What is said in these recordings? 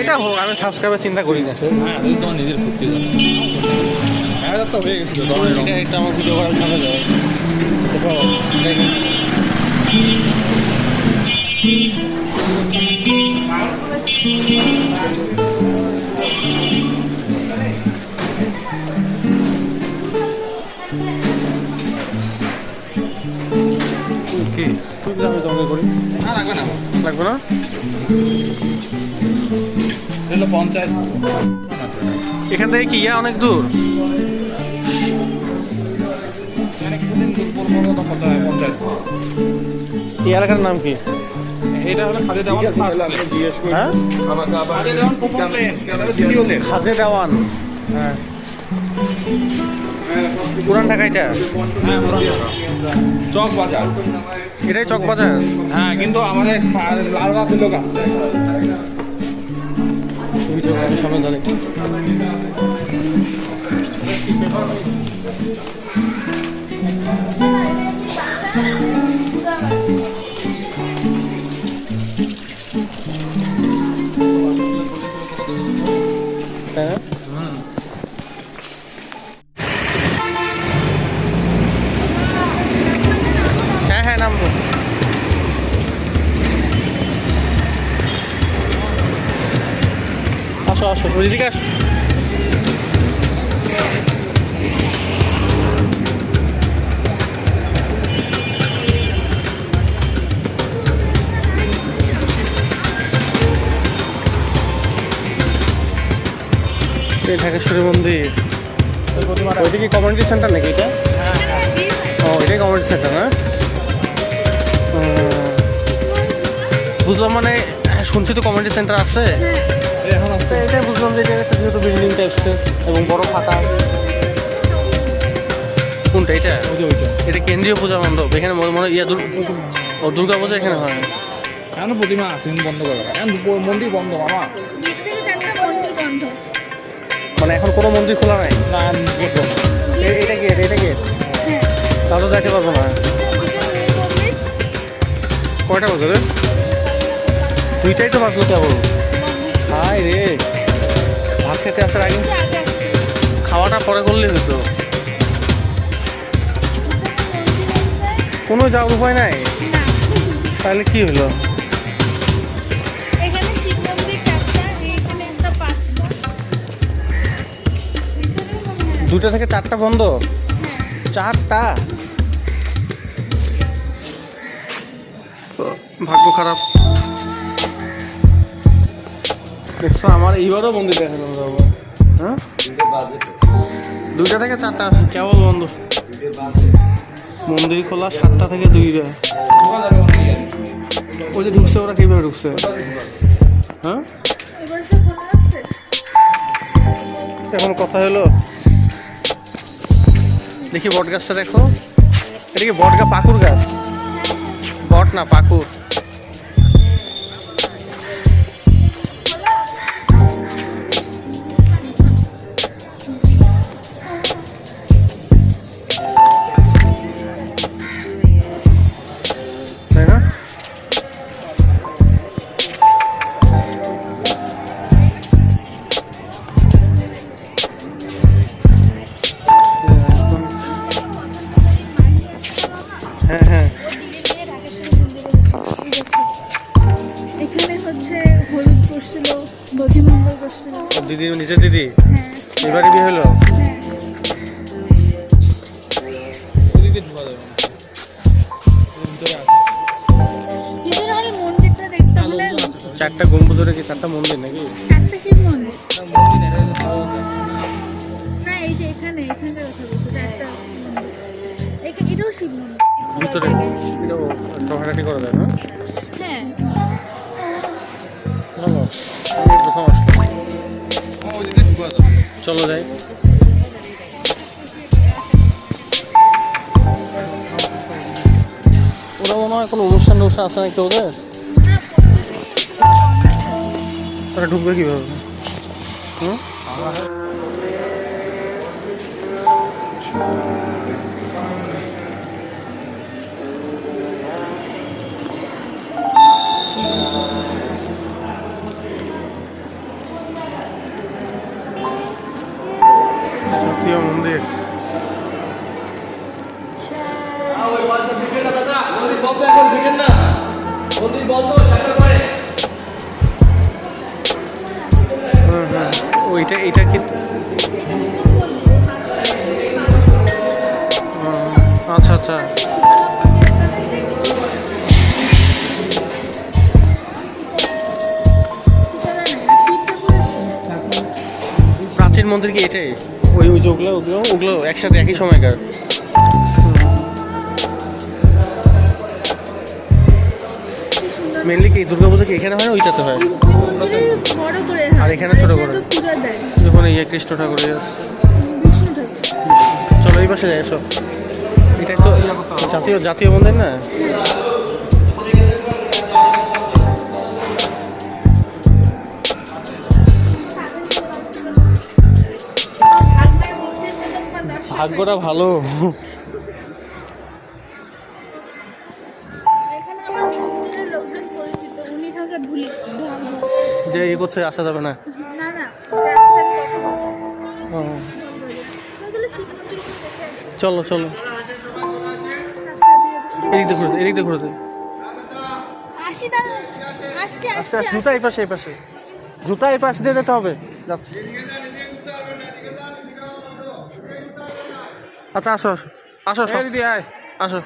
এটা হোক আমি সাবস্ক্রাইবার চিন্তা করি না। হ্যাঁ তোমার নিজের ফুর্তি হাজার তো হয়ে গেছিল এটা একটা আমার ভিডিও করার করি না লাগবে না। লাগবে না? এগুলো পঞ্চায়েত এখান থেকে কি ইয়া অনেক দূর? এই এলাকার নাম কি? এটা হলো খাদে দেওয়ান হ্যাঁ? খাদে দেওয়ান হ্যাঁ। পুরান ঢাকা এটা? হ্যাঁ চক বাজার। এটাই চক বাজার? হ্যাঁ কিন্তু আমাদের লালবাগ লোক আসছে। ভিডিও করার সামনে জানি। হ্যাঁ আসো আসো ওইদিকে আসো ঢাকেশ্বরী মন্দির ওইটা কি কমিউনিটি সেন্টার নাকি এটা? ও, এটাই কমিউনিটি সেন্টার না? বুঝলাম মানে শুনছি তো কমিউনিটি সেন্টার আছে। এখন তো এটাই বুঝলাম যে এটা একটা যেহেতু বিল্ডিং টাইপসের এবং বড় ফাঁকা কোনটা? এটা এটা কেন্দ্রীয় পূজা মণ্ডপ। এখানে মনে ইয়া ও দুর্গা পূজা এখানে হয়। এখন প্রতিমা আসেন বন্ধ করে। এখন মন্দির বন্ধ মামা। মানে এখন কোনো মন্দির খোলা নাই? না এটা গেট এটা গেট? হ্যাঁ। তাহলে যাইতে পারব না। কয়টা বাজে রে? দুইটাই তো বাজলো কেবল। হাই রে। ভাত খেতে আসার আগে খাওয়াটা পরে করলেই হতো কোনো যাওয়ার উপায় নাই? তাহলে কি হলো? হয় দুটা থেকে চারটা বন্ধ? চারটা? ভাগ্য খারাপ। দেখছ, আমার এইবারও মন্দির দেখানো যাব হ্যাঁ? দুইটা থেকে চারটা, কেবল বন্ধ। মন্দির খোলা সাতটা থেকে দুইটা। ওই যে ঢুকছে, ওরা কীভাবে ঢুকছে? হ্যাঁ? এখন কথা হলো, দেখি বট গাছটা দেখো। এটা কি বট পাকুর গাছ? বট না পাকুর দধিমঙ্গল করছিল দিদি নিজের দিদি? হ্যাঁ। এবারে বিয়ে হলো? হ্যাঁ। চারটা গম্বুজের কি চারটা মন্দির নাকি? চারটা শিব মন্দির। না এই যে এখানে এখানকার কথা বলছো চারটা এখানে এটাও শিব মন্দির। ভিতরে এটাও সভাটাটি করা যায় না? হ্যাঁ। চলো যাই। ওরা মনে হয় কোনো অনুষ্ঠান অনুষ্ঠান আছে নাকি ওদের তারা ঢুকবে কীভাবে হুম মন্দির বন্ধ এখন ঢুকেন না। মন্দির বন্ধ ওইটা এটা কিন্তু আচ্ছা আচ্ছা। প্রাচীন মন্দির কি এটাই? ওই ওই যে ওগুলো ওগুলো ওগুলো একসাথে একই সময়কার। মেনলি কি দুর্গাপুজো এখানে হয় না ওইটাতে হয়? আর এখানে ছোট করে। যখন ইয়ে কৃষ্ণ ঠাকুরের চলো এই পাশে যাই, এসো। এটাই তো জাতীয় জাতীয় মন্দির না? ভাগ্যটা ভালো। যে ইয়ে করছে আসা যাবে না। চলো চলো। এদিক দিয়ে ঘুরে দে, এদিক দিয়ে ঘুরে আচ্ছা জুতা এই পাশে এই পাশে। জুতা এই পাশে দিয়ে যেতে হবে। যাচ্ছি। আচ্ছা আসো আসো। আসো আসো। দিদি আয়। আসো।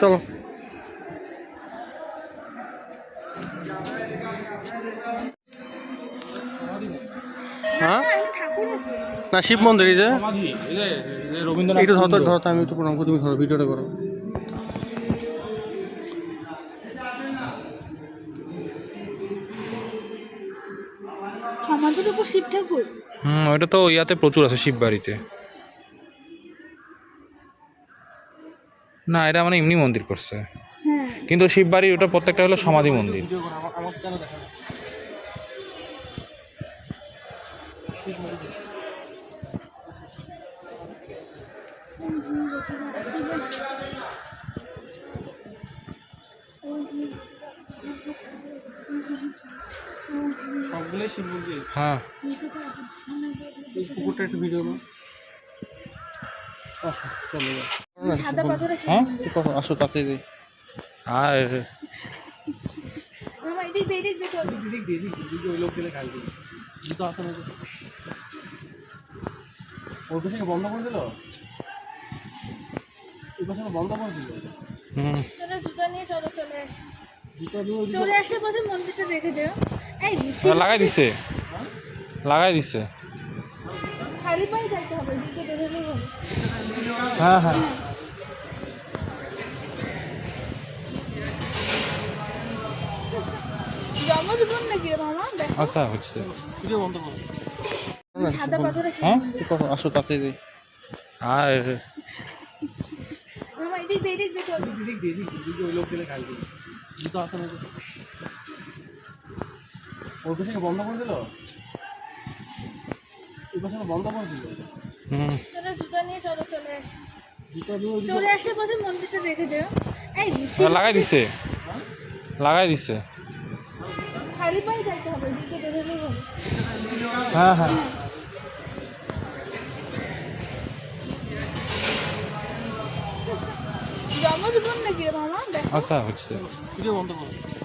চলো। হ্যাঁ? না শিব মন্দির যে। রবীন্দ্রনাথ একটু ধরো। ধরো আমি একটু প্রণাম করি তুমি ধরো ভিডিওটা করো। সমাধির উপর শিব ঠাকুর? হুম ওইটা তো ইয়াতে প্রচুর আছে শিব বাড়িতে। না এটা মানে এমনি মন্দির করছে। হ্যাঁ। কিন্তু শিব বাড়ির ওটা প্রত্যেকটা হলো সমাধি মন্দির। সবগুলোই শিব মন্দির হ্যাঁ। পুকুরটা একটু ভিডিও চলো। সাদা পাথরের হ্যাঁ? মন্দির। কখন? আসো তাতে দিই। আর মামা এদিক এদিক চলো। দিদি ওই লোক গেলে খাই দিই জুতো আসো না ওর কাছে বন্ধ করে দিল? বন্ধ করে দিল? হুম। চলো জুতা নিয়ে চলো চলে আসি। জুতো দিয়ে ওই চলে আসার পথে মন্দিরটা দেখে যাও। এই হ্যাঁ, লাগাই দিছে। লাগাই দিছে। খালি পায়ে যাইতে হবে জুতো বেরোলেই হবে। হ্যাঁ হ্যাঁ। জমজ বোন নাকি রে মামা আচ্ছা হচ্ছে। ভিডিও বন্ধ করো। সাদা পাথরের হ্যাঁ? মন্দির কখন আসো তাতে দিই। আর মামা এদিক দিয়ে এদিক দিয়ে চলো। দিদি দিদি দিদি ওই লোক গেলে খাই দিই জুতো আসো না ওর কাছে বন্ধ করে দিল? বন্ধ করে দিল? হুম। চলো জুতা নিয়ে চলো চলে আসি। জুতো দিয়ে ওই চলে আসার পথে মন্দিরটা দেখে যাও। এই হ্যাঁ, লাগাই দিছে। লাগাই দিছে। খালি পায়ে যাইতে হবে জুতো বেরোলেই হবে হ্যাঁ হ্যাঁ জমজ বোন নাকি রে মামা দেখো আচ্ছা হচ্ছে ভিডিও বন্ধ করো